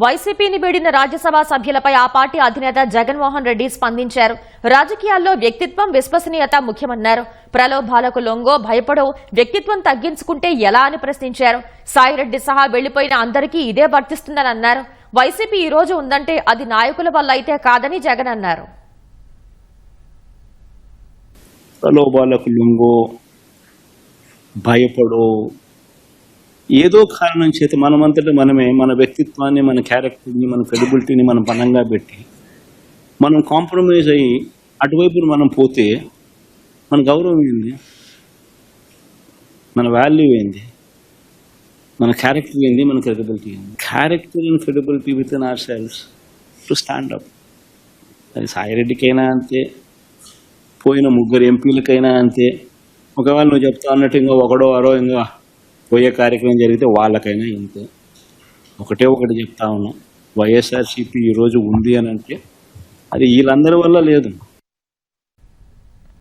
వైసీపీని వీడిన రాజ్యసభ సభ్యులపై ఆ పార్టీ అధినేత జగన్మోహన్ రెడ్డి స్పందించారు. రాజకీయాల్లో వ్యక్తిత్వం విశ్వసనీయత ముఖ్యమన్నారు. ప్రలోభాలకు లొంగో భయపడో వ్యక్తిత్వం తగ్గించుకుంటే ఎలా అని ప్రశ్నించారు. సాయిరెడ్డి సహా వెళ్ళిపోయిన అందరికీ ఇదే వర్తిస్తుందని అన్నారు వైసీపీ ఈ రోజు ఉందంటే అది నాయకుల వల్ల అయితే కాదని జగన్ అన్నారు. ప్రలోభాలకు లొంగో భయపడో ఏదో కారణం చేత మనమంతటా మనమే మన వ్యక్తిత్వాన్ని మన క్యారెక్టర్ని మన క్రెడిబిలిటీని మనం పనంగా పెట్టి మనం కాంప్రమైజ్ అయ్యి అటువైపు మనం పోతే మన గౌరవం ఏంది? మన వాల్యూ ఏంది? మన క్యారెక్టర్ ఏంది? మన క్రెడిబిలిటీ ఏంది? Character and credibility within ourselves to stand up అది సాయిరెడ్డికైనా అంతే పోయిన ముగ్గురు ఎంపీలకైనా అంతే. ఒకవేళ నువ్వు చెప్తా అన్నట్టు ఇంకో ఒకడో అరో ఇంకా పోయే కార్యక్రమం జరిగితే వాళ్ళకైనా ఇంతే. ఒకటే ఒకటి చెప్తా ఉన్నాం. వైఎస్ఆర్సీపీ ఈరోజు ఉంది అని అంటే అది వీళ్ళందరి వల్ల లేదు.